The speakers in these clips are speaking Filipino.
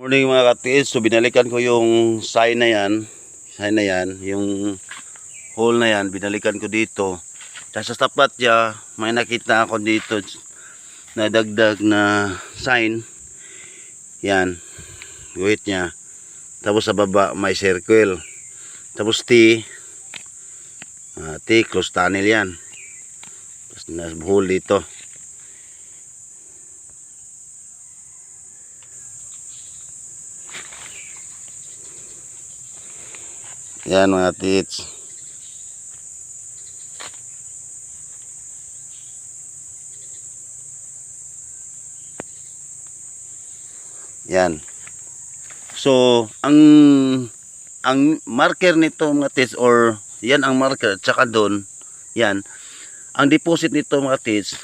Morning mga katiis, so binalikan ko yung sign na yan, sign na yan, yung hole na yan, binalikan ko dito. Tapos sa tapat niya, may nakita ako dito na dagdag na sign. Yan, guhit niya. Tapos sa baba may circle. Tapos T, ah, T, close tunnel yan. Tapos hole dito. Yan mga tits. Yan. So, ang ang marker nito mga tits or yan ang marker tsaka doon yan ang deposit nito mga tits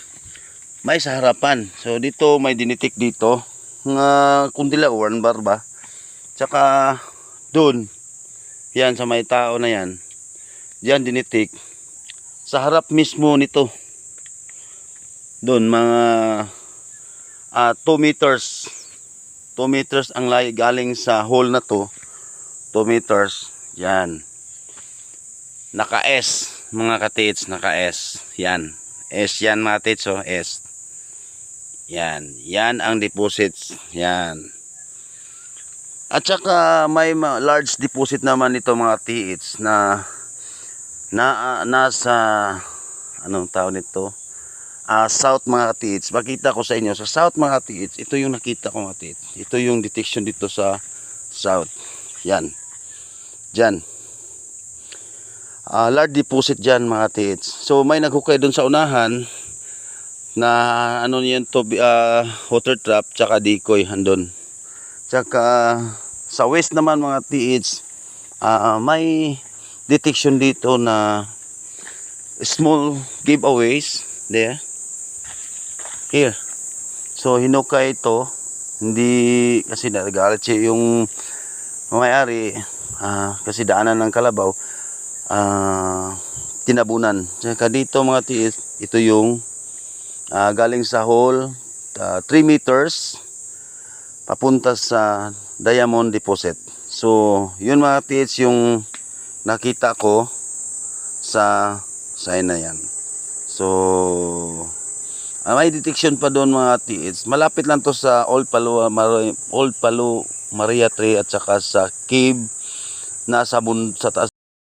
may sa harapan so dito may dinitik dito nga kundila one bar ba tsaka doon yan sa may tao na yan. Diyan dinitik. Sa harap mismo nito. Doon mga 2 meters. 2 meters ang layo galing sa hole na to. 2 meters. Yan. Naka S mga katits. Naka S. Yan. S yan mga tits. Oh. S. Yan. Yan ang deposits. Yan. At saka may ma- large deposit naman ito mga TH na na ah, nasa anong tawag nito? Ah, south mga TH. Makita ko sa inyo sa south mga TH. Ito yung nakita ko mga TH. Ito yung detection dito sa south. Yan. Diyan. Ah, large deposit diyan mga TH. So may naghukay doon sa unahan na ano niyan to ah, water trap tsaka decoy andon. Tsaka sa west naman mga TH, ah, may detection dito na small giveaways there. Here. So hinukay ito, hindi kasi nagalit siya yung may-ari ah, kasi daanan ng kalabaw ah, tinabunan. Tsaka dito mga TH, ito yung ah, galing sa hole 3 meters papunta sa diamond deposit. So, yun mga tits yung nakita ko sa sign na yan. So, ah, may detection pa doon mga tits. Malapit lang to sa Old Palu, Mar- Old Palu Maria Tree at saka sa cave na sa, sa taas